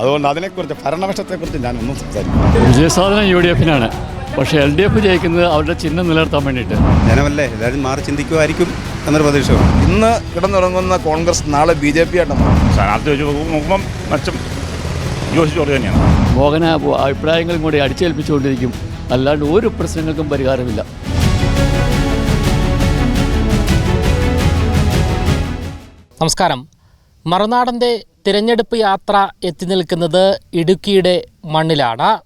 അതുകൊണ്ട് അതിനെക്കുറിച്ച് ഭരണപക്ഷത്തെക്കുറിച്ച് ഞാനൊന്നും ഒന്നും സംസാരിക്കും വിജയസാധനം യു ഡി എഫിനാണ് പക്ഷേ എൽ ഡി എഫ് ജയിക്കുന്നത് അവരുടെ ചിഹ്നം നിലനിർത്താൻ വേണ്ടിയിട്ട്. ജനമല്ലേ എല്ലാവരും മാറി ചിന്തിക്കുമായിരിക്കും എന്നൊരു പ്രതീക്ഷ ഇന്ന് കിടന്നുറങ്ങുന്ന കോൺഗ്രസ് നാളെ ബി ജെ പി ആയിട്ടാണ് സ്ഥാനാർത്ഥി വെച്ച് നോക്കുമ്പം മെച്ചം ജോഷി തന്നെയാണ്. മോഹന അഭിപ്രായങ്ങളും കൂടി അടിച്ചേൽപ്പിച്ചുകൊണ്ടിരിക്കും. അല്ലാണ്ട് ഒരു പ്രശ്നങ്ങൾക്കും പരിഹാരമില്ല. നമസ്കാരം. മറുനാടന്റെ തിരഞ്ഞെടുപ്പ് യാത്ര എത്തി നിൽക്കുന്നത് ഇടുക്കിയുടെ മണ്ണിലാണ്.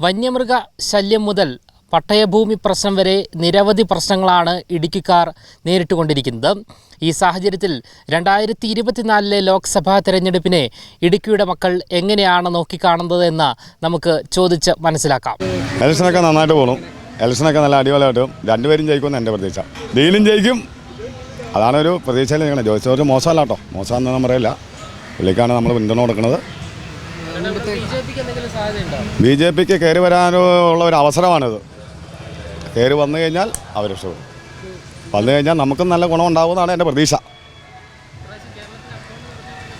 വന്യമൃഗ ശല്യം മുതൽ പട്ടയഭൂമി പ്രശ്നം വരെ നിരവധി പ്രശ്നങ്ങളാണ് ഇടുക്കിക്കാർ നേരിട്ടുകൊണ്ടിരിക്കുന്നത്. ഈ സാഹചര്യത്തിൽ രണ്ടായിരത്തി ഇരുപത്തിനാലിലെ ലോക്സഭാ തിരഞ്ഞെടുപ്പിനെ ഇടുക്കിയുടെ മക്കൾ എങ്ങനെയാണ് നോക്കിക്കാണുന്നത് എന്ന് നമുക്ക് ചോദിച്ച് മനസ്സിലാക്കാം. ഇലക്ഷനൊക്കെ നന്നായിട്ട് പോകണം ഇലക്ഷനൊക്കെ നല്ല അടിപൊളിയായിട്ട്. രണ്ടുപേരും ജയിക്കുമെന്ന് എന്റെ പ്രതീക്ഷ. ഡീലും ജയിക്കും. അതാണ് ഒരു പ്രതീക്ഷയിൽ നിൽക്കുന്നത് ജോയിസ് ജോർജ് മോശമല്ല കേട്ടോ. മോശമാണെന്നൊന്നും പറയില്ല. പുള്ളിക്കാണ് നമ്മൾ പിന്തുണ കൊടുക്കുന്നത്. ബി ജെ പിക്ക് കയറി വരാനുള്ള ഒരു അവസരമാണിത്. കയറി വന്നു കഴിഞ്ഞാൽ അവർ രക്ഷപ്പെടും. വന്നു കഴിഞ്ഞാൽ നമുക്കും നല്ല ഗുണമുണ്ടാവുമെന്നാണ് എന്റെ പ്രതീക്ഷ.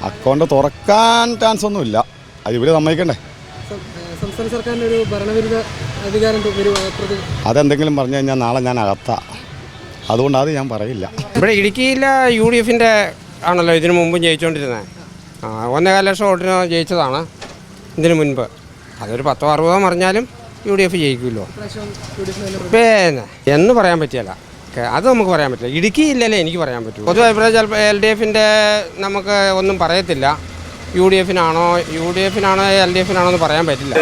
അക്കൗണ്ട് തുറക്കാൻ ചാൻസ് ഒന്നുമില്ല അത് ഇവർ സമ്മതിക്കണ്ടേ? സംസ്ഥാന സർക്കാരിന്റെ ഒരു ഭരണവിരുദ്ധ അധികാരം അതെന്തെങ്കിലും പറഞ്ഞു കഴിഞ്ഞാൽ നാളെ ഞാൻ അകത്താ. അതുകൊണ്ട് അത് ഞാൻ പറയില്ല. ഇവിടെ ഇടുക്കിയിലെ യു ഡി എഫിന്റെ ആണല്ലോ ഇതിനു മുമ്പും ജയിച്ചുകൊണ്ടിരുന്നത് ആ ഒന്നേകാല ലക്ഷം വോട്ടിന് ജയിച്ചതാണ് ഇതിനു മുൻപ്. അതൊരു പത്തോ അറുപതോ മറിഞ്ഞാലും യു ഡി എഫ് ജയിക്കുമല്ലോ. പിന്നെ എന്ന് പറയാൻ പറ്റിയല്ല. അത് നമുക്ക് പറയാൻ പറ്റില്ല. ഇടുക്കി ഇല്ലല്ലേ എനിക്ക് പറയാൻ പറ്റൂ. പൊതുവെ അഭിപ്രായം ചിലപ്പോൾ എൽ ഡി എഫിന്റെ നമുക്ക് ഒന്നും പറയത്തില്ല. യു ഡി എഫിനാണോ യു ഡി എഫിനാണോ എൽ ഡി എഫിനാണോ എന്ന് പറയാൻ പറ്റില്ല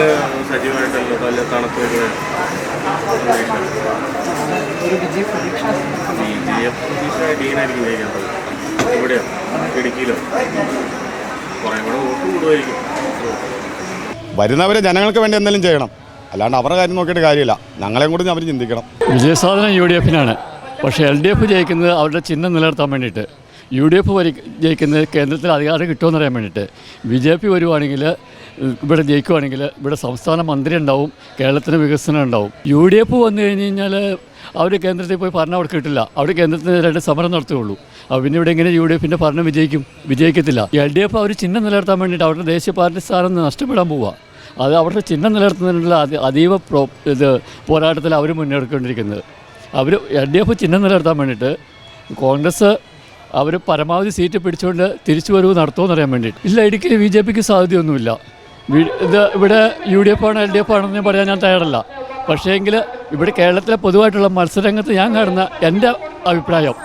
വരുന്നവരെ ജനങ്ങൾക്ക് വേണ്ടി എന്തെങ്കിലും ചെയ്യണം. അല്ലാണ്ട് അവരുടെ കാര്യം നോക്കിയിട്ട് കാര്യമില്ല. ഞങ്ങളെയും കൂടി അവർ ചിന്തിക്കണം. വിജയസാധനം യു ഡി എഫിനാണ്. പക്ഷേ എൽ ഡി എഫ് ജയിക്കുന്നത് അവരുടെ ചിഹ്നം നിലനിർത്താൻ വേണ്ടിയിട്ട്. യു ഡി എഫ് വരി ജയിക്കുന്നത് കേന്ദ്രത്തിൽ അധികാരം കിട്ടുമെന്ന് അറിയാൻ വേണ്ടിയിട്ട്. ബി ജെ പി വരുവാണെങ്കിൽ ഇവിടെ ജയിക്കുവാണെങ്കിൽ ഇവിടെ സംസ്ഥാന മന്ത്രി ഉണ്ടാവും കേരളത്തിന് വികസനം ഉണ്ടാവും. യു ഡി എഫ് വന്നു കഴിഞ്ഞ് കഴിഞ്ഞാൽ അവർ കേന്ദ്രത്തിൽ പോയി ഭരണം അവിടെ കിട്ടില്ല. അവർ കേന്ദ്രത്തിനെതിരായിട്ട് സമരം നടത്തുകയുള്ളൂ. അപ്പോൾ പിന്നെ ഇവിടെ എങ്ങനെ യു ഡി എഫിന്റെ ഭരണം വിജയിക്കും? വിജയിക്കത്തില്ല. എൽ ഡി എഫ് അവർ ചിഹ്നം നിലനിർത്താൻ വേണ്ടിയിട്ട് അവരുടെ ദേശീയ പാർട്ടി സ്ഥാനം നഷ്ടപ്പെടാൻ പോവുക. അത് അവരുടെ ചിഹ്നം നിലനിർത്തുന്നതിനുള്ള അതി- അതീവ പ്രോ ഇത് പോരാട്ടത്തിൽ അവർ മുന്നേറിക്കൊണ്ടിരിക്കുന്നത്. അവർ എൽ ഡി എഫ് ചിഹ്നം നിലനിർത്താൻ വേണ്ടിയിട്ട് കോൺഗ്രസ് അവർ പരമാവധി സീറ്റ് പിടിച്ചുകൊണ്ട് തിരിച്ചു വരവ് നടത്തുമെന്ന് അറിയാൻ വേണ്ടിയിട്ട്. ഇല്ല ഇടുക്കിയിൽ ബി ജെ പിക്ക് സാധ്യതയൊന്നുമില്ല. ഇത് ഇവിടെ യു ഡി എഫ് ആണോ എൽ ഡി എഫ് ആണെന്ന് പറയാൻ ഞാൻ തയ്യാറല്ല. പക്ഷേങ്കിൽ ഇവിടെ കേരളത്തിലെ പൊതുവായിട്ടുള്ള മത്സരരംഗത്ത് ഞാൻ കാണുന്ന എന്റെ അഭിപ്രായം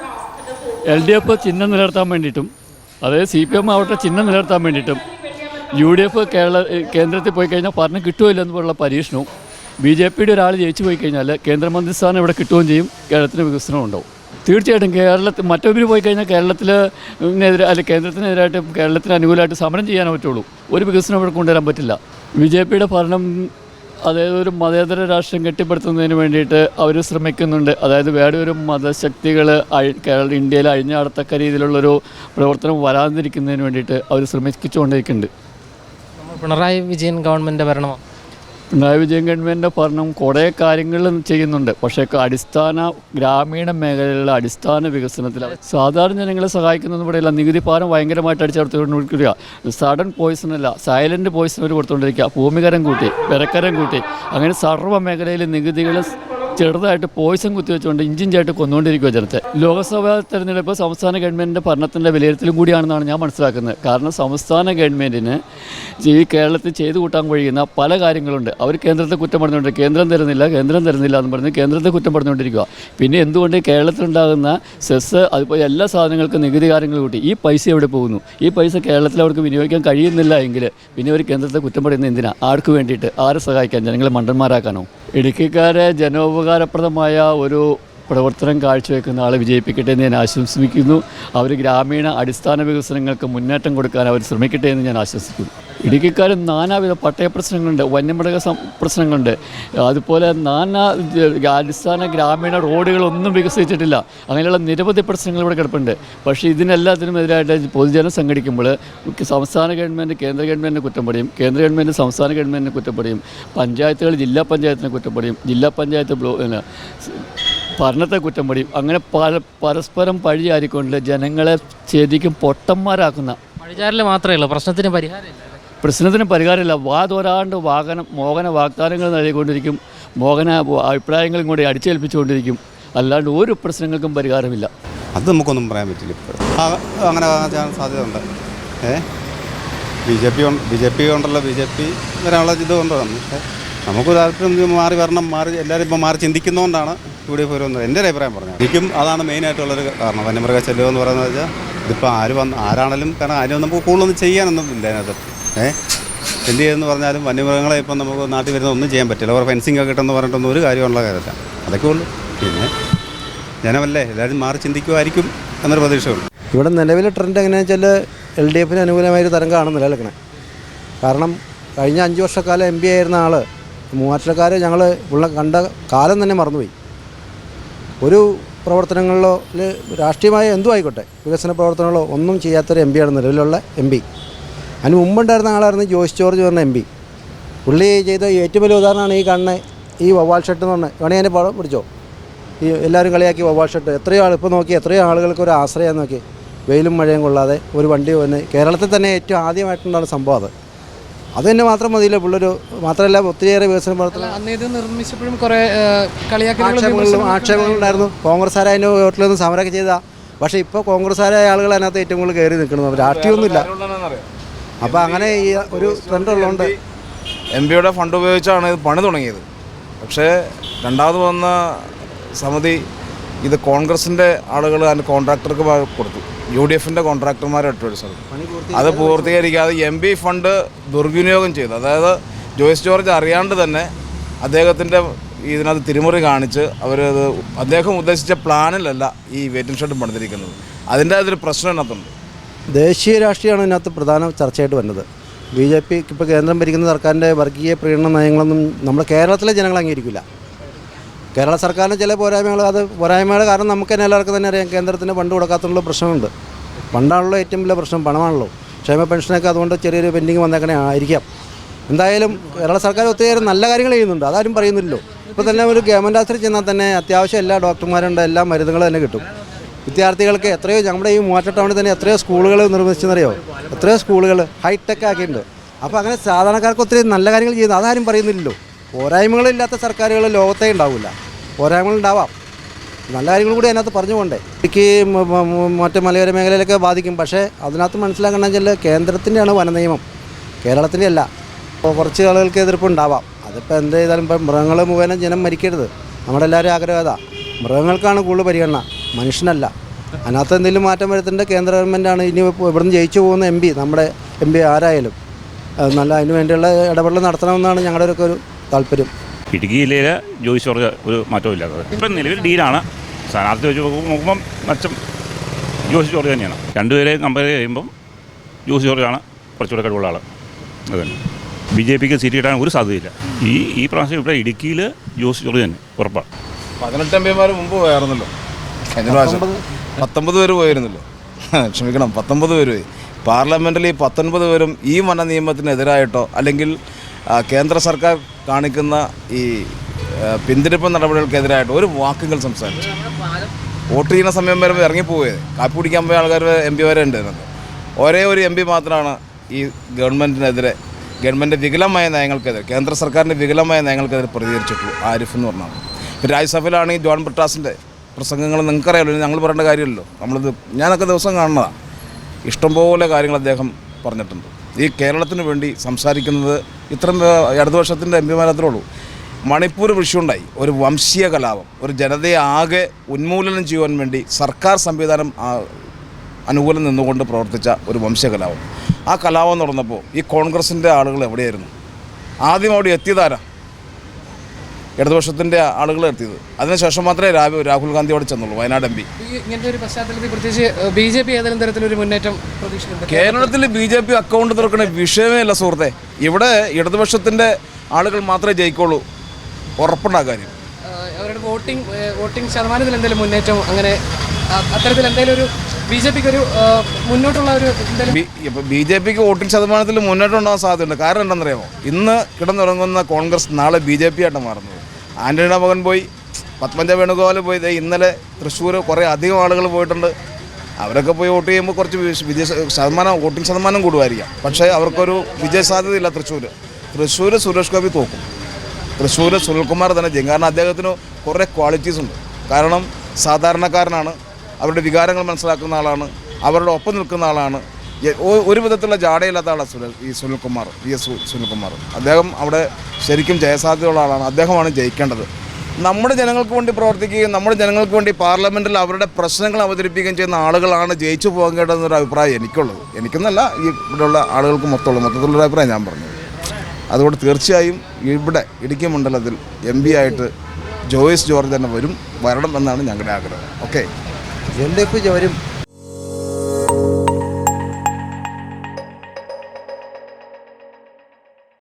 എൽ ഡി എഫ് ചിഹ്നം നിലനിർത്താൻ വേണ്ടിയിട്ടും അതായത് സി പി എം ആവട്ടെ ചിഹ്നം നിലനിർത്താൻ വേണ്ടിയിട്ടും യു ഡി എഫ് കേരള കേന്ദ്രത്തിൽ പോയി കഴിഞ്ഞാൽ ഭരണം കിട്ടുമില്ല എന്നുള്ള പരീക്ഷണവും ബി ജെ പിയുടെ ഒരാൾ ജയിച്ചു പോയി കഴിഞ്ഞാൽ കേന്ദ്രമന്ത്രി സ്ഥാനം ഇവിടെ കിട്ടുകയും ചെയ്യും കേരളത്തിന് വികസനം ഉണ്ടാവും. തീർച്ചയായിട്ടും കേരളത്തിൽ മറ്റൊരു പോയി കഴിഞ്ഞാൽ കേരളത്തിൽ എതിരെ അല്ലെ കേന്ദ്രത്തിനെതിരായിട്ട് കേരളത്തിന് അനുകൂലമായിട്ട് സമരം ചെയ്യാനേ പറ്റുള്ളൂ. ഒരു വികസനം ഇവിടെ കൊണ്ടുവരാൻ പറ്റില്ല. ബി ജെ പിയുടെ ഭരണം അതായത് ഒരു മതേതര രാഷ്ട്രം കെട്ടിപ്പടുത്തുന്നതിന് വേണ്ടിയിട്ട് അവർ ശ്രമിക്കുന്നുണ്ട്. അതായത് വേറെ ഒരു മതശക്തികൾ കേരള ഇന്ത്യയിൽ അഴിഞ്ഞാടത്തക്ക രീതിയിലുള്ളൊരു പ്രവർത്തനം വരാതിരിക്കുന്നതിന് വേണ്ടിയിട്ട് അവർ ശ്രമിച്ചുകൊണ്ടിരിക്കുന്നുണ്ട്. പിണറായി വിജയൻ ഗവൺമെന്റ് ഭരണമോ പിണറായി വിജയൻ ഗവൺമെന്റ് ഭരണം കുറേ കാര്യങ്ങൾ ചെയ്യുന്നുണ്ട്. പക്ഷേ അടിസ്ഥാന ഗ്രാമീണ മേഖലയിലുള്ള അടിസ്ഥാന വികസനത്തിൽ സാധാരണ ജനങ്ങളെ സഹായിക്കുന്നതെന്ന് പറയില്ല നികുതി ഭാരം ഭയങ്കരമായിട്ട് അടിച്ചെടുത്തുകൊണ്ടിരിക്കുക സഡൻ പോയിസൺ അല്ല സൈലന്റ് പോയിസൺ അവർ കൊടുത്തുകൊണ്ടിരിക്കുക ഭൂമികരം കൂട്ടി പെരക്കരം കൂട്ടി അങ്ങനെ സർവ മേഖലയിൽ നികുതികൾ ചെറുതായിട്ട് പോയിസൺ കുത്തിവെച്ചുകൊണ്ട് ഇഞ്ചിഞ്ചായിട്ട് കൊന്നുകൊണ്ടിരിക്കുക ജനത്തെ ലോക്സഭാ തെരഞ്ഞെടുപ്പ് സംസ്ഥാന ഗവൺമെന്റിന്റെ ഭരണത്തിന്റെ വിലയിരുത്തലും കൂടിയാണെന്നാണ് ഞാൻ മനസ്സിലാക്കുന്നത്. കാരണം സംസ്ഥാന ഗവൺമെന്റിന് ഈ കേരളത്തിൽ ചെയ്തു കൂട്ടാൻ കഴിയുന്ന പല കാര്യങ്ങളുണ്ട്. അവർ കേന്ദ്രത്തെ കുറ്റം പറഞ്ഞുകൊണ്ട് കേന്ദ്രം തരുന്നില്ല കേന്ദ്രം തരുന്നില്ല എന്ന് പറഞ്ഞ് കേന്ദ്രത്തെ കുറ്റം പറഞ്ഞുകൊണ്ടിരിക്കുക പിന്നെ എന്തുകൊണ്ട് കേരളത്തിലുണ്ടാകുന്ന സെസ് അതുപോലെ എല്ലാ സാധനങ്ങൾക്കും നികുതി കാര്യങ്ങൾ കൂട്ടി ഈ പൈസ എവിടെ പോകുന്നു? ഈ പൈസ കേരളത്തിൽ അവർക്ക് വിനിയോഗിക്കാൻ കഴിയുന്നില്ല എങ്കിൽ പിന്നെ അവർ കേന്ദ്രത്തെ കുറ്റം പറയുന്നത് എന്തിനാണ് ആർക്ക് വേണ്ടിയിട്ട്? ആരെ സഹായിക്കാൻ? ജനങ്ങളെ മണ്ടന്മാരാക്കാനോ? ഇടുക്കിക്കാരെ ജനോപകാരപ്രദമായ ഒരു പ്രവർത്തനം കാഴ്ചവെക്കുന്ന ആളെ വിജയിപ്പിക്കട്ടെ എന്ന് ഞാൻ ആശംസിക്കുന്നു. അവർ ഗ്രാമീണ അടിസ്ഥാന വികസനങ്ങൾക്ക് മുന്നേറ്റം കൊടുക്കാൻ അവർ ശ്രമിക്കട്ടെ എന്ന് ഞാൻ ആശംസിക്കുന്നു. ഇടുക്കിക്കാരും നാനാവിധ പട്ടയ പ്രശ്നങ്ങളുണ്ട് വന്യമൃഗ പ്രശ്നങ്ങളുണ്ട്. അതുപോലെ നാനാ അടിസ്ഥാന ഗ്രാമീണ റോഡുകളൊന്നും വികസിച്ചിട്ടില്ല. അങ്ങനെയുള്ള നിരവധി പ്രശ്നങ്ങൾ ഇവിടെ കിടപ്പുണ്ട്. പക്ഷേ ഇതിനെല്ലാത്തിനും എതിരായിട്ട് പൊതുജനം സംഘടിക്കുമ്പോൾ സംസ്ഥാന ഗവൺമെന്റ് കേന്ദ്ര ഗവൺമെൻറിന് കുറ്റം പറയും കേന്ദ്ര ഗവൺമെന്റ് സംസ്ഥാന ഗവൺമെൻറിന് കുറ്റം പറയും പഞ്ചായത്തുകൾ ജില്ലാ പഞ്ചായത്തിന് കുറ്റം പറയും ജില്ലാ പഞ്ചായത്ത് ബ്ലോ ഭരണത്തെ കുറ്റം പറയും അങ്ങനെ പല പരസ്പരം പഴിയാരിക്കൊണ്ട് ജനങ്ങളെ ശരിക്കും പൊട്ടന്മാരാക്കുന്ന പഴിചാരിൽ മാത്രമേ ഉള്ളൂ. പ്രശ്നത്തിന് പരിഹാരമില്ല പ്രശ്നത്തിന് പരിഹാരമില്ല വാതോരാണ്ട് വാഹനം മോഹന വാഗ്ദാനങ്ങൾ നൽകിക്കൊണ്ടിരിക്കും. മോഹന അഭിപ്രായങ്ങളും കൂടി അടിച്ചേൽപ്പിച്ചുകൊണ്ടിരിക്കും. അല്ലാണ്ട് ഒരു പ്രശ്നങ്ങൾക്കും പരിഹാരമില്ല. അത് നമുക്കൊന്നും പറയാൻ പറ്റില്ല ഇപ്പോൾ ആ അങ്ങനെ സാധ്യതയുണ്ട്. ഏ? B J P B J P ഉണ്ടല്ലോ. ബി ജെ പി വരാനുള്ള ഇത് കൊണ്ടുവന്നു. പക്ഷേ നമുക്ക് താല്പര്യം മാറി വരണം. മാറി എല്ലാവരും ഇപ്പോൾ മാറി ചിന്തിക്കുന്നതുകൊണ്ടാണ് യു ഡി എഫ് വരുമെന്ന് എന്റെ ഒരു അഭിപ്രായം പറഞ്ഞു. എനിക്കും അതാണ് മെയിനായിട്ടുള്ളൊരു കാരണം. വന്യമൃഗശല്യം എന്ന് പറയുന്നത് വെച്ചാൽ ഇതിപ്പോൾ ആര് വന്ന് ആരാണെങ്കിലും കാരണം ആരും നമുക്ക് കൂടുതലൊന്നും ചെയ്യാനൊന്നും ഇല്ല അതിനകത്ത് ഏഹ് എന്ത് ചെയ്യുമെന്ന് പറഞ്ഞാലും വന്യമൃഗങ്ങളെ ഇപ്പം നമുക്ക് നാട്ടിൽ വരുന്ന ഒന്നും ചെയ്യാൻ പറ്റില്ല. അവർ ഫെൻസിങ് ഒക്കെ കിട്ടുമെന്ന് പറഞ്ഞിട്ടൊന്നും ഒരു കാര്യമുള്ള കാര്യമില്ല. അതൊക്കെ ഉള്ളൂ. പിന്നെ ജനമല്ലേ? എല്ലാവരും മാറി ചിന്തിക്കുമായിരിക്കും എന്നൊരു പ്രതീക്ഷയുള്ളൂ ഇവിടെ നിലവിലെ ട്രെൻഡ് എങ്ങനെയാണെന്ന് വെച്ചാൽ എൽ ഡി എഫിന് അനുകൂലമായൊരു തരംഗമാണ് നിലനിൽക്കണേ കാരണം കഴിഞ്ഞ അഞ്ച് വർഷക്കാലം എം പി ആയിരുന്ന ആൾ മൂവാറ്റിലക്കാരെ ഞങ്ങൾ ഉള്ള കണ്ട കാലം തന്നെ മറന്നുപോയി. ഒരു പ്രവർത്തനങ്ങളിലോ രാഷ്ട്രീയമായ എന്തു ആയിക്കോട്ടെ വികസന പ്രവർത്തനങ്ങളോ ഒന്നും ചെയ്യാത്തൊരു എം പിയാണ് നിലവിലുള്ള എം പി അതിന് മുമ്പുണ്ടായിരുന്ന ആളായിരുന്നു ജോയ്സ് ജോർജ് പറഞ്ഞ എം പി പുള്ളി ചെയ്ത ഏറ്റവും വലിയ ഉദാഹരണമാണ് ഈ കാണുന്ന ഈ വവ്വാൽ ഷർട്ട് എന്ന് പറഞ്ഞാൽ വേണേ അതിന്റെ പടം പിടിച്ചോ. ഈ എല്ലാവരും കളിയാക്കി വവ്വാൽ ഷർട്ട് എത്രയോ ആൾ ഇപ്പോൾ നോക്കി എത്രയോ ആളുകൾക്ക് ഒരു ആശ്രയം നോക്കി. വെയിലും മഴയും കൊള്ളാതെ ഒരു വണ്ടി വന്ന് കേരളത്തിൽ തന്നെ ഏറ്റവും ആദ്യമായിട്ടുണ്ടാണ് സംഭവം അത്. അത് തന്നെ മാത്രം മതിയില്ല പിള്ളേർ മാത്രമല്ല ഒത്തിരിയേറെ വികസനം നിർമ്മിച്ചപ്പോഴും കുറേ കളിയാക്കലുകളും ആക്ഷേപങ്ങളുണ്ടായിരുന്നു കോൺഗ്രസ്സുകാരെ അതിന്റെ വീട്ടിൽ നിന്ന് സമരമൊക്കെ ചെയ്താൽ പക്ഷേ ഇപ്പോൾ കോൺഗ്രസ്സുകാരായ ആളുകൾ അതിനകത്ത് ഏറ്റവും കൂടുതൽ കയറി നിൽക്കുന്നത്. രാഷ്ട്രീയമൊന്നുമില്ല. അപ്പോൾ അങ്ങനെ ഈ ഒരു ട്രെൻഡ് ഉള്ളതുകൊണ്ട് എം പിയുടെ ഫണ്ട് ഉപയോഗിച്ചാണ് ഇത് പണി തുടങ്ങിയത്. പക്ഷേ രണ്ടാമത് വന്ന സമിതി ഇത് കോൺഗ്രസിന്റെ ആളുകൾ അതിന്റെ കോൺട്രാക്ടർക്ക് കൊടുത്തു. യു ഡി എഫിന്റെ കോൺട്രാക്ടർമാരെ ഇട്ടുപിടിച്ചത് അത് പൂർത്തീകരിക്കാതെ എം പി ഫണ്ട് ദുർവിനിയോഗം ചെയ്തു. അതായത് ജോയ്സ് ജോർജ് അറിയാണ്ട് തന്നെ അദ്ദേഹത്തിന്റെ ഇതിനകത്ത് തിരിമറി കാണിച്ച് അവരത് അദ്ദേഹം ഉദ്ദേശിച്ച പ്ലാനിലല്ല ഈ വെയിറ്റിംഗ് ഷെഡ് പണിതിരിക്കുന്നത്. അതിന്റെ അതൊരു പ്രശ്നം ഇതിനകത്തുണ്ട്. ദേശീയ രാഷ്ട്രീയമാണ് ഇതിനകത്ത് പ്രധാന ചർച്ചയായിട്ട് വരുന്നത് ബി ജെ പി ഇപ്പോൾ കേന്ദ്രം ഭരിക്കുന്ന സർക്കാരിന്റെ വർഗീയ പ്രീണന നയങ്ങളൊന്നും നമ്മുടെ കേരളത്തിലെ ജനങ്ങൾ അംഗീകരിക്കില്ല. കേരള സർക്കാരിന്റെ ചില പോരായ്മകൾ അത് പോരായ്മകൾ കാരണം നമുക്ക് തന്നെ എല്ലാവർക്കും തന്നെ അറിയാം. കേന്ദ്രത്തിന് ഫണ്ട് കൊടുക്കാത്തുള്ള പ്രശ്നമുണ്ട്. ഫണ്ടാണല്ലോ ഏറ്റവും വലിയ പ്രശ്നം പണമാണല്ലോ. ക്ഷേമ പെൻഷനൊക്കെ അതുകൊണ്ട് ചെറിയൊരു പെൻഡിങ് വന്നേക്കണേ ആയിരിക്കാം. എന്തായാലും കേരള സർക്കാർ ഒത്തിരി നല്ല കാര്യങ്ങൾ ചെയ്യുന്നുണ്ട്. അതാരും പറയുന്നില്ലല്ലോ. ഇപ്പോൾ തന്നെ ഒരു ഗവൺമെന്റ് ആശുപത്രി ചെന്നാൽ തന്നെ അത്യാവശ്യം എല്ലാ ഡോക്ടർമാരുണ്ട് എല്ലാ മരുന്നുകളും തന്നെ കിട്ടും. വിദ്യാർത്ഥികൾക്ക് എത്രയോ നമ്മുടെ ഈ മൂവാറ്റ ടൗണിൽ തന്നെ എത്രയോ സ്കൂളുകൾ നിർമ്മിച്ചെന്നറിയോ? എത്രയോ സ്കൂളുകൾ ഹൈടെക് ആക്കിയിട്ടുണ്ട്. അപ്പോൾ അങ്ങനെ സാധാരണക്കാർക്ക് ഒത്തിരി നല്ല കാര്യങ്ങൾ ചെയ്യുന്നു അതാരും പറയുന്നില്ലല്ലോ. പോരായ്മകളില്ലാത്ത സർക്കാരുകൾ ലോകത്തേ ഉണ്ടാവില്ല. പോരായ്മകൾ ഉണ്ടാവാം. നല്ല കാര്യങ്ങൾ കൂടി അതിനകത്ത് പറഞ്ഞു മ- മറ്റ് മലയോര മേഖലയിലൊക്കെ ബാധിക്കും. പക്ഷേ അതിനകത്ത് മനസ്സിലാക്കണമെങ്കിൽ കേന്ദ്രത്തിന്റെയാണ് വന നിയമം കേരളത്തിന്റെ അല്ല. അപ്പോൾ കുറച്ച് ആളുകൾക്ക് എതിർപ്പ് ഉണ്ടാവാം. അതിപ്പോൾ എന്ത് ചെയ്താലും ഇപ്പം മൃഗങ്ങൾ മുഖേന ജനം മരിക്കരുത്. നമ്മുടെ എല്ലാവരും ആഗ്രഹം മൃഗങ്ങൾക്കാണ് കൂടുതൽ പരിഗണന. മനുഷ്യനല്ല. അതിനകത്ത് എന്തെങ്കിലും മാറ്റം വരുത്തേണ്ട കേന്ദ്ര ഗവൺമെന്റാണ് ഇനി ഇവിടുന്ന് ജയിച്ചു പോകുന്ന എം പി നമ്മുടെ എം പി ആരായാലും. നല്ല അതിന് വേണ്ടിയുള്ള ഇടപെടൽ നടത്തണമെന്നാണ് ഞങ്ങളുടെ ഒരു താല്പര്യം. ഇടുക്കി ജില്ലയിൽ ജോയിസ് ജോർജ് ഒരു മാറ്റവും ഇല്ലാത്തത് ഇപ്പം നിലവിൽ ഡീലാണ്. സ്ഥാനാർത്ഥി വെച്ച് നോക്കുമ്പോൾ നോക്കുമ്പം മെച്ചം ജോയിസ് ജോർജ് തന്നെയാണ്. രണ്ടുപേരെയും കമ്പയർ ചെയ്യുമ്പം ജോയിസ് ജോർജാണ് കുറച്ചുകൂടെ കഴിവുള്ള ആൾ അത് തന്നെ. ബി ജെ പിക്ക് സീറ്റ് കിട്ടാൻ ഒരു സാധ്യതയില്ല. ഈ ഈ പ്രാവശ്യം ഇവിടെ ഇടുക്കിയിൽ ജോയിസ് ജോർജ് തന്നെ ഉറപ്പാണ് പതിനെട്ട് എം പിമാർ മുമ്പ് പോയായിരുന്നല്ലോ. കഴിഞ്ഞ പ്രാവശ്യം പത്തൊമ്പത് പേര് പോയിരുന്നല്ലോ? ക്ഷമിക്കണം പത്തൊമ്പത് പേര് പോയി. പാർലമെന്റിൽ ഈ പത്തൊൻപത് പേരും ഈ വന നിയമത്തിനെതിരായിട്ടോ അല്ലെങ്കിൽ കേന്ദ്ര സർക്കാർ കാണിക്കുന്ന ഈ പിന്തിരിപ്പ് നടപടികൾക്കെതിരായിട്ട് ഒരു വാക്കുകൾ സംസാരിച്ചു. വോട്ട് ചെയ്യുന്ന സമയം വരുമ്പോൾ ഇറങ്ങിപ്പോയത് കാപ്പി കുടിക്കാൻ പോയ ആൾക്കാർ എം വരെ ഉണ്ട് ഒരേ ഒരു എം പി മാത്രമാണ് ഈ ഗവൺമെന്റിനെതിരെ ഗവൺമെന്റ് വികലമായ നയങ്ങൾക്കെതിരെ കേന്ദ്ര സർക്കാരിന്റെ വികലമായ നയങ്ങൾക്കെതിരെ പ്രതികരിച്ചിട്ടുള്ളൂ ആരിഫ് എന്ന് പറഞ്ഞാൽ ഇപ്പോൾ രാജ്യസഭയിലാണെങ്കിൽ ജോൺ ബ്രിട്ടാസിന്റെ പ്രസംഗങ്ങൾ നിങ്ങൾക്കറിയാമല്ലോ ഞങ്ങൾ പറയേണ്ട കാര്യമല്ലോ നമ്മളിത് ഞാനൊക്കെ ദിവസം കാണുന്നതാണ് ഇഷ്ടംപോലെ കാര്യങ്ങൾ അദ്ദേഹം പറഞ്ഞിട്ടുണ്ട്. ഈ കേരളത്തിന് വേണ്ടി സംസാരിക്കുന്നത് ഇത്രയും ഇടതുപക്ഷത്തിന്റെ എം പിമാരത്രേ ഉള്ളൂ. മണിപ്പൂർ വിഷയമുണ്ടായി ഒരു വംശീയ കലാപം. ഒരു ജനതയെ ആകെ ഉന്മൂലനം ചെയ്യുവാൻ വേണ്ടി സർക്കാർ സംവിധാനം അനുകൂലം നിന്നുകൊണ്ട് പ്രവർത്തിച്ച ഒരു വംശീയ കലാപം. ആ കലാപം നടന്നപ്പോൾ ഈ കോൺഗ്രസിന്റെ ആളുകൾ എവിടെയായിരുന്നു? ആദ്യം അവിടെ എത്തിയതാരാ ഇടതുപക്ഷത്തിന്റെ ആളുകൾ എത്തിയത് അതിനുശേഷം മാത്രമേ രാഹുൽ രാഹുൽ ഗാന്ധി അവിടെ ചെന്നുള്ളൂ വയനാട് എം പി. ഇങ്ങനത്തെ ഒരു പശ്ചാത്തലത്തിൽ പ്രത്യേകിച്ച് ബി ജെ പി ഏതെങ്കിലും തരത്തിലൊരു മുന്നേറ്റം പ്രതീക്ഷിക്കുന്നുണ്ട്? കേരളത്തിൽ ബി ജെ പി അക്കൗണ്ട് തുറക്കണ വിഷയമേ അല്ല സുഹൃത്തെ. ഇവിടെ ഇടതുപക്ഷത്തിന്റെ ആളുകൾ മാത്രമേ ജയിക്കുള്ളൂ. ഉറപ്പുണ്ടാ കാര്യം. അവരുടെ വോട്ടിംഗ് വോട്ടിംഗ് ശതമാനത്തിൽ എന്തെങ്കിലും മുന്നേറ്റം അങ്ങനെ അത്തരത്തിൽ എന്തെങ്കിലും ഒരു ബി ജെ പിക്ക് ഒരു മുന്നോട്ടുള്ള ഒരു ഇപ്പോൾ ബി ജെ പിക്ക് വോട്ടിംഗ് ശതമാനത്തിൽ മുന്നോട്ടുണ്ടാകാൻ സാധ്യതയുണ്ട്. കാരണം എന്താണെന്നറിയാമോ? ഇന്ന് കിടന്നുറങ്ങുന്ന കോൺഗ്രസ് നാളെ ബി ജെ പി ആയിട്ട് മാറുന്നത്. ആന്റണിയുടെ മകൻ പോയി പത്മജ വേണുഗോപാൽ പോയി. ഇന്നലെ തൃശ്ശൂർ കുറേ അധികം ആളുകൾ പോയിട്ടുണ്ട്. അവരൊക്കെ പോയി വോട്ട് ചെയ്യുമ്പോൾ കുറച്ച് വിജയ ശതമാനം വോട്ടിംഗ് ശതമാനം കൂടുമായിരിക്കാം. പക്ഷേ അവർക്കൊരു വിജയ സാധ്യതയില്ല തൃശ്ശൂർ തൃശ്ശൂർ സുരേഷ് ഗോപി തോക്കും. തൃശ്ശൂർ സുനിൽകുമാർ തന്നെ ചെയ്യും കാരണം അദ്ദേഹത്തിന് കുറേ ക്വാളിറ്റീസ് ഉണ്ട്. കാരണം സാധാരണക്കാരനാണ്. അവരുടെ വികാരങ്ങൾ മനസ്സിലാക്കുന്ന ആളാണ്. അവരുടെ ഒപ്പം നിൽക്കുന്ന ആളാണ്. ഒരു വിധത്തിലുള്ള ജാടയില്ലാത്ത ആളാണ് സുനിൽ ഈ സുനിൽകുമാർ വി എസ് സുനിൽകുമാർ. അദ്ദേഹം അവിടെ ശരിക്കും ജയസാധ്യതയുള്ള ആളാണ്. അദ്ദേഹമാണ് ജയിക്കേണ്ടത്. നമ്മുടെ ജനങ്ങൾക്ക് വേണ്ടി പ്രവർത്തിക്കുകയും നമ്മുടെ ജനങ്ങൾക്ക് വേണ്ടി പാർലമെന്റിൽ അവരുടെ പ്രശ്നങ്ങൾ അവതരിപ്പിക്കുകയും ചെയ്യുന്ന ആളുകളാണ് ജയിച്ചു പോകേണ്ടതെന്നൊരു അഭിപ്രായം എനിക്കുള്ളത്. എനിക്കെന്നല്ല ഈ ഇവിടെയുള്ള ആളുകൾക്ക് മൊത്തമുള്ള മൊത്തത്തിലുള്ള അഭിപ്രായം ഞാൻ പറഞ്ഞത്. അതുകൊണ്ട് തീർച്ചയായും ഇവിടെ ഇടുക്കി മണ്ഡലത്തിൽ എം ആയിട്ട് ജോയിസ് ജോർജ് തന്നെ വരും വരണം എന്നാണ് ഞങ്ങളുടെ ആഗ്രഹം. ഓക്കെ? എൽ ഡി എഫ് വരും.